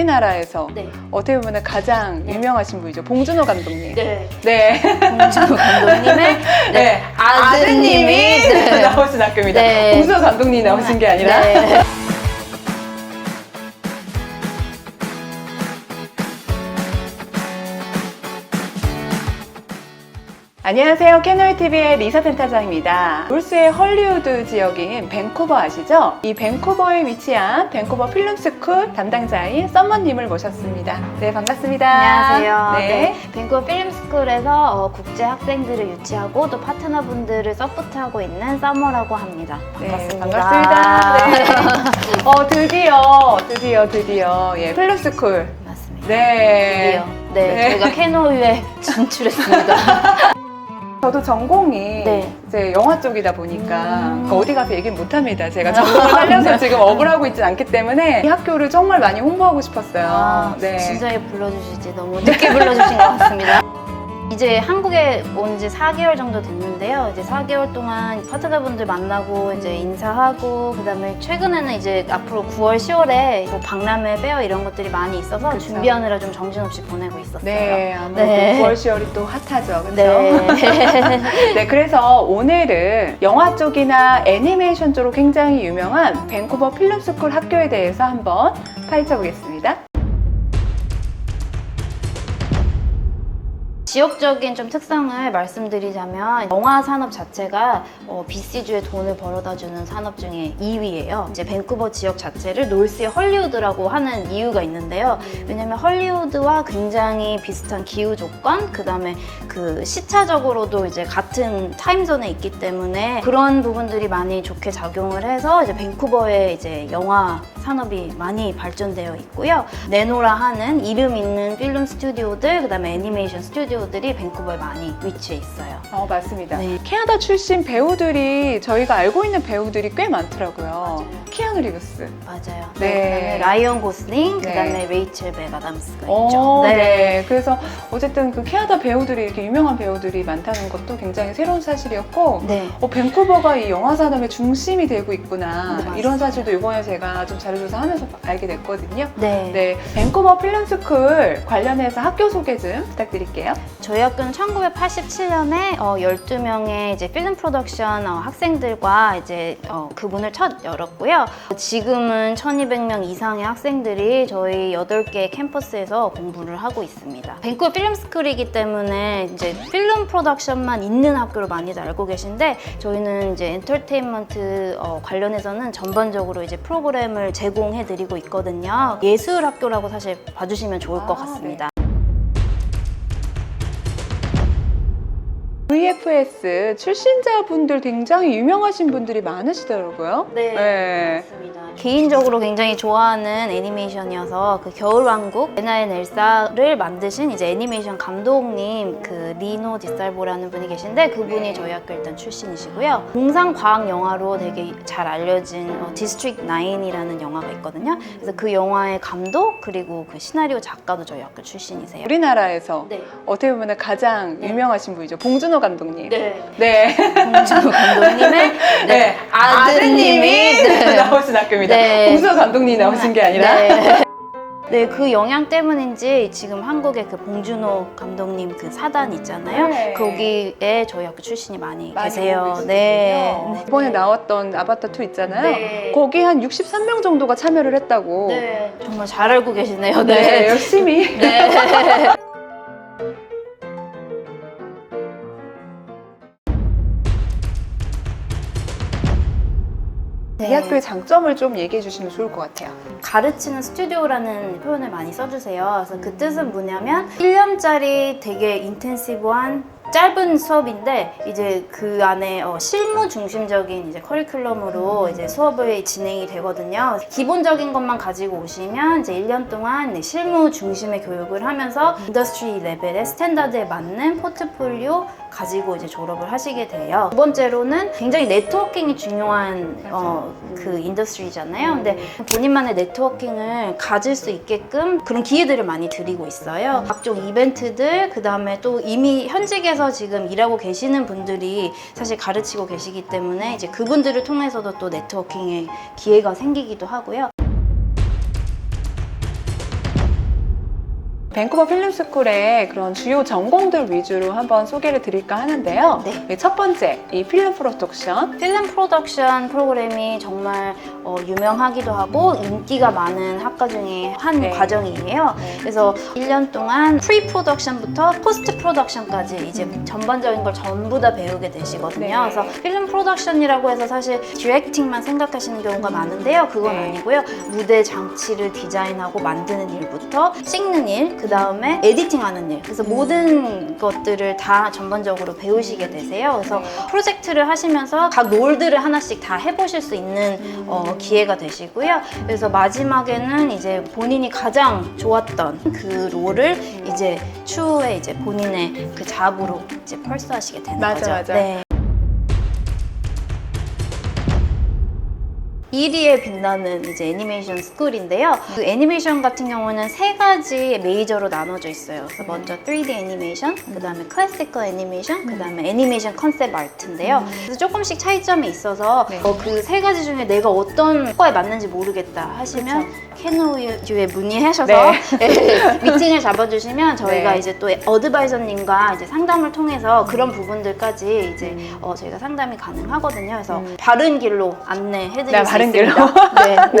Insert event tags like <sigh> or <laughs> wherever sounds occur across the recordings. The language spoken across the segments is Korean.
우리나라에서 네. 어떻게 보면 가장 네. 유명하신 분이죠. 봉준호 감독님. 네. 네. 봉준호 감독님의 <laughs> 네. 아드님이 네. <laughs> 나오신 학교입니다. 네. 봉준호 감독님이 나오신 게 아니라. 네. 안녕하세요. 캐널TV의 리사 센터장입니다. 롤스의 헐리우드 지역인 밴쿠버 아시죠? 이 밴쿠버에 위치한 밴쿠버 필름스쿨 담당자인 썸머님을 모셨습니다. 네, 반갑습니다. 안녕하세요. 네. 네. 밴쿠버 필름스쿨에서 어, 국제 학생들을 유치하고 또 파트너분들을 서포트하고 있는 서머라고 합니다. 네, 반갑습니다. 반갑습니다. 네. <laughs> 어, 드디어, 드디어, 드디어, 예, 필름스쿨. 맞습니다. 네. 드디어. 네, 네. 저희가 캐노유에 <laughs> 진출했습니다. <laughs> 저도 전공이 네. 이제 영화 쪽이다 보니까 음. 그 어디 가서 얘기는 못 합니다. 제가 전공을 살려서 지금 억울하고 있진 않기 때문에 이 학교를 정말 많이 홍보하고 싶었어요. 아, 네. 진작에 불러주시지 너무 늦게 불러주신 것 같습니다. 이제 한국에 온 지 4개월 정도 됐는데요. 이제 4개월 동안 파트너분들 만나고 이제 인사하고 그다음에 최근에는 이제 앞으로 9월, 10월에 뭐 박람회 페어 이런 것들이 많이 있어서 그쵸. 준비하느라 좀 정신없이 보내고 있었어요. 네, 아무래도 네. 9월, 10월이 또 핫하죠. 그렇죠? 네. <laughs> 네, 그래서 오늘은 영화 쪽이나 애니메이션 쪽으로 굉장히 유명한 밴쿠버 필름스쿨 학교에 대해서 한번 파헤쳐 보겠습니다. 지역적인 좀 특성을 말씀드리자면 영화 산업 자체가 어, BC주에 돈을 벌어다주는 산업 중에 2위예요. 이제 밴쿠버 지역 자체를 놀스의 헐리우드라고 하는 이유가 있는데요. 왜냐면 헐리우드와 굉장히 비슷한 기후 조건, 그 다음에 그 시차적으로도 이제 같은 타임존에 있기 때문에 그런 부분들이 많이 좋게 작용을 해서 이제 밴쿠버에 이제 영화 산업이 많이 발전되어 있고요. 네노라 하는 이름 있는 필름 스튜디오들, 그 다음에 애니메이션 스튜디오 들이 밴쿠버에 많이 위치해 있어요. 어, 맞습니다. 네. 캐나다 출신 배우들이 저희가 알고 있는 배우들이 꽤 많더라고요. 맞아요. 키아누 리브스. 맞아요. 네. 그다음에 라이언 고슬링, 네. 그다음에 레이첼 베가담스가 어, 있죠. 네. 그래서 어쨌든 그 캐나다 배우들이 이렇게 유명한 배우들이 많다는 것도 굉장히 새로운 사실이었고, 네. 어, 밴쿠버가 이 영화 산업의 중심이 되고 있구나. 네. 이런 사실도 이번에 제가 좀 자료조사 하면서 알게 됐거든요. 네. 네, 밴쿠버 필름 스쿨 관련해서 학교 소개 좀 부탁드릴게요. 저희 학교는 1987년에 어, 12명의 이제 필름 프로덕션 어, 학생들과 이제 어, 그 문을 첫 열었고요. 지금은 1200명 이상의 학생들이 저희 8개 캠퍼스에서 공부를 하고 있습니다. 밴쿠버 필름 스쿨이기 때문에 이제 필름 프로덕션만 있는 학교로 많이들 알고 계신데 저희는 이제 엔터테인먼트 어, 관련해서는 전반적으로 이제 프로그램을 제공해 드리고 있거든요. 예술 학교라고 사실 봐주시면 좋을 것 아, 같습니다. VFS 출신자분들 굉장히 유명하신 분들이 많으시더라고요. 네. 맞습니다. 개인적으로 굉장히 좋아하는 애니메이션이어서 그 겨울왕국 에나앤 엘사를 만드신 이제 애니메이션 감독님 그 리노 디살보라는 분이 계신데 그분이 네. 저희 학교 일단 출신이시고요. 공상 과학 영화로 되게 잘 알려진 어, 디스트릭 9이라는 영화가 있거든요. 그래서 그 영화의 감독 그리고 그 시나리오 작가도 저희 학교 출신이세요. 우리나라에서 네. 어떻게 보면 가장 네. 유명하신 분이죠. 봉준호 감독 님. 네. 네. 봉준호 감독님의 <laughs> 네. 아드님이 <laughs> 네. 나오신 학교입니다. 네. 봉준호 감독님이 나오신 게 아니라. 네. 네, 그 영향 때문인지 지금 한국의 그 봉준호 감독님 그 사단 있잖아요. 네. 거기에 저희 학교 출신이 많이, 많이 계세요. 네. 계시군요. 이번에 나왔던 아바타 2 있잖아요. 네. 거기 한 63명 정도가 참여를 했다고. 네. 정말 잘 알고 계시네요. 네, 네. 열심히. 네. <laughs> 이 학교의 장점을 좀 얘기해 주시면 좋을 것 같아요. 가르치는 스튜디오라는 표현을 많이 써주세요. 그래서 그 뜻은 뭐냐면 1년짜리 되게 인텐시브한 짧은 수업인데 이제 그 안에 어, 실무 중심적인 이제 커리큘럼으로 이제 수업을 진행이 되거든요. 기본적인 것만 가지고 오시면 이제 1년 동안 네, 실무 중심의 교육을 하면서 인더스트리 레벨의 스탠다드에 맞는 포트폴리오 가지고 이제 졸업을 하시게 돼요. 두 번째로는 굉장히 네트워킹이 중요한 어, 그 인더스트리잖아요. 근데 본인만의 네트워킹을 가질 수 있게끔 그런 기회들을 많이 드리고 있어요. 각종 이벤트들, 그 다음에 또 이미 현직에서 지금 일하고 계시는 분들이 사실 가르치고 계시기 때문에 이제 그분들을 통해서도 또 네트워킹의 기회가 생기기도 하고요. 밴쿠버 필름스쿨의 그런 주요 전공들 위주로 한번 소개를 드릴까 하는데요. 네. 첫 번째, 이 필름 프로덕션. 필름 프로덕션 프로그램이 정말 어, 유명하기도 하고 인기가 많은 학과 중에 한 네. 과정이에요. 네. 그래서 1년 동안 프리 프로덕션부터 포스트 프로덕션까지 이제 음. 전반적인 걸 전부 다 배우게 되시거든요. 네. 그래서 필름 프로덕션이라고 해서 사실 디렉팅만 생각하시는 경우가 많은데요. 그건 네. 아니고요. 무대 장치를 디자인하고 만드는 일부터 찍는 일, 그 다음에 에디팅하는 일. 그래서 음. 모든 것들을 다 전반적으로 배우시게 되세요. 그래서 네. 프로젝트를 하시면서 각 롤들을 하나씩 다 해보실 수 있는 음. 어, 기회가 되시고요. 그래서 마지막에는 이제 본인이 가장 좋았던 그 롤을 이제 추후에 이제 본인의 그 잡으로 이제 펄스하시게 되는 맞아, 거죠. 맞아. 네. 1위에 빛나는 이제 애니메이션 스쿨인데요. 그 애니메이션 같은 경우는 세 가지 메이저로 나눠져 있어요. 그래서 먼저 3D 애니메이션, 그 다음에 클래시컬 애니메이션, 그 다음에 애니메이션 컨셉 아트인데요. 그래서 조금씩 차이점이 있어서 네. 그세 가지 중에 내가 어떤 과에 맞는지 모르겠다 하시면 캐노유에 문의하셔서 네, <laughs> 미팅을 잡아주시면 저희가 네. 이제 또 어드바이저님과 이제 상담을 통해서 그런 부분들까지 이제 음. 어, 저희가 상담이 가능하거든요. 그래서 음. 바른 길로 안내해드릴 네, 수 바른 길로. 네. <laughs>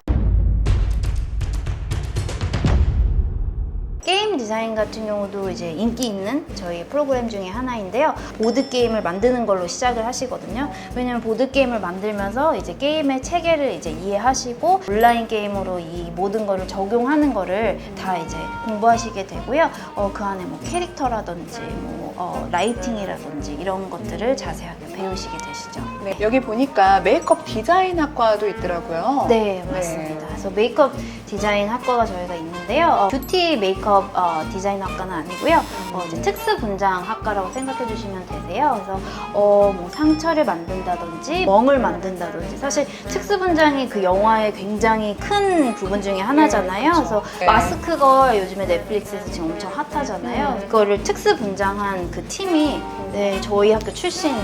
게임 디자인 같은 경우도 이제 인기 있는 저희 프로그램 중에 하나인데요. 보드 게임을 만드는 걸로 시작을 하시거든요. 왜냐면 보드 게임을 만들면서 이제 게임의 체계를 이제 이해하시고 온라인 게임으로 이 모든 거를 적용하는 거를 다 이제 공부하시게 되고요. 어, 그 안에 뭐 캐릭터라든지 뭐 어, 라이팅이라든지 이런 것들을 자세하게 배우시게 되시죠. 네, 여기 보니까 메이크업 디자인 학과도 있더라고요. 네, 맞습니다. 그래서 메이크업 디자인 학과가 저희가 있는데요. 어, 뷰티 메이크업 어, 디자인 학과는 아니고요. 어, 이제 특수 분장 학과라고 생각해 주시면 되세요. 그래서 어, 뭐 상처를 만든다든지 멍을 만든다든지 사실 특수 분장이 그 영화의 굉장히 큰 부분 중에 하나잖아요. 네. 그래서 네. 마스크 걸 요즘에 넷플릭스에서 지금 엄청 핫하잖아요. 그거를 특수 분장한 그 팀이 네, 저희 학교 출신.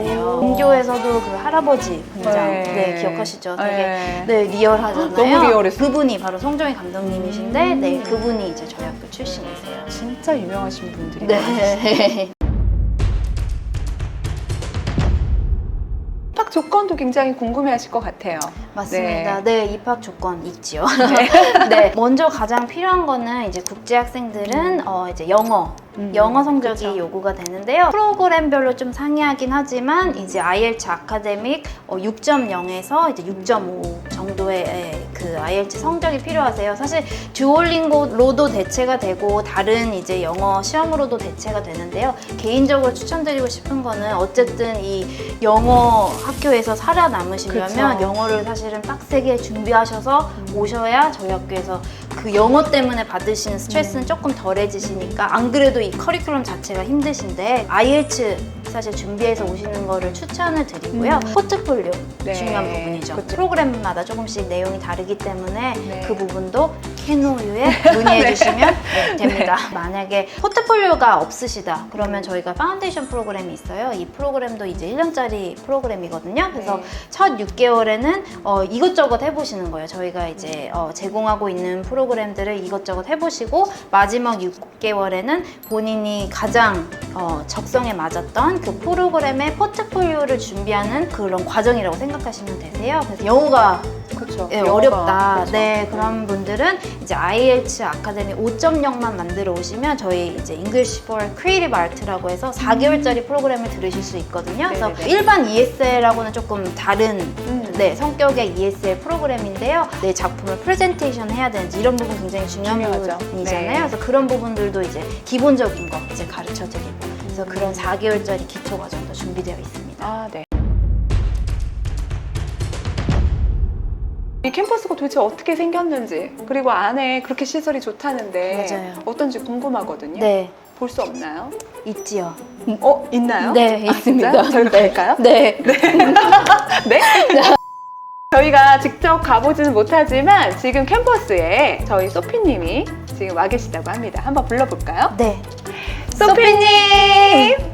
이세요. 오. 본교에서도 그 할아버지 분장 네. 네, 기억하시죠? 되게 네. 네, 리얼하잖아요. 너무 리얼했어요. 그분이 바로 송정희 감독님이신데, 음. 네, 그분이 이제 저희 학교 출신이세요. 진짜 유명하신 분들이 네. <laughs> 입학 조건도 굉장히 궁금해하실 것 같아요. 맞습니다. 네. 입학 조건 있지요. <laughs> 네. 먼저 가장 필요한 거는 이제 국제 학생들은 어 이제 영어. 음, 영어 성적이 그쵸. 요구가 되는데요. 프로그램별로 좀 상이하긴 하지만 이제 IELTS 아카데믹 어, 6.0에서 이제 6.5 정도의 예, 그 IELTS 성적이 필요하세요. 사실 듀올링고로도 대체가 되고 다른 이제 영어 시험으로도 대체가 되는데요. 개인적으로 추천드리고 싶은 거는 어쨌든 이 영어 학교에서 살아남으시려면 그쵸. 영어를 사실은 빡세게 준비하셔서 오셔야 저희 학교에서 그 영어 때문에 받으시는 스트레스는 조금 덜해지시니까 안 그래도 이 커리큘럼 자체가 힘드신데 IELTS 사실 준비해서 오시는 거를 추천을 드리고요. 음. 포트폴리오 네. 중요한 부분이죠. 그쵸. 프로그램마다 조금씩 내용이 다르기 때문에 네. 그 부분도 캐노유에 <laughs> 문의해 주시면 네, 됩니다. <laughs> 만약에 포트폴리오가 없으시다 그러면 저희가 파운데이션 프로그램이 있어요. 이 프로그램도 이제 1년짜리 프로그램이거든요. 그래서 네. 첫 6개월에는 어, 이것저것 해보시는 거예요. 저희가 이제 어, 제공하고 있는 프로그램들을 이것저것 해보시고 마지막 6개월에는 본인이 가장 어, 적성에 맞았던 그 프로그램의 포트폴리오를 준비하는 그런 과정이라고 생각하시면 되세요. 그래서 영어가 그렇죠. 예, 어렵다. 네, 그런 분들은 이제 IELTS 아카데미 5.0만 만들어 오시면 저희 이제 English for Creative Art라고 해서 4개월짜리 프로그램을 들으실 수 있거든요. 그래서 네네네. 일반 ESL하고는 조금 다른 음. 네, 성격의 ESL 프로그램인데요. 내 작품을 프레젠테이션 해야 되는지 이런 부분 굉장히 중요한 중요하죠. 부분이잖아요. 네. 그래서 그런 부분들도 이제 기본적인 거 이제 가르쳐 드리고 그래서 그런 4개월짜리 기초 과정도 준비되어 있습니다. 아, 네. 이 캠퍼스가 도대체 어떻게 생겼는지 그리고 안에 그렇게 시설이 좋다는데 맞아요. 어떤지 궁금하거든요. 네, 볼 수 없나요? 있지요. 어 있나요? 네, 아, 있습니다. 진짜요? 저희가 갈까요? 네. <laughs> 네? 저희가 직접 가보지는 못하지만 지금 캠퍼스에 저희 소피님이 지금 와 계시다고 합니다. 한번 불러볼까요? 네. 소피님!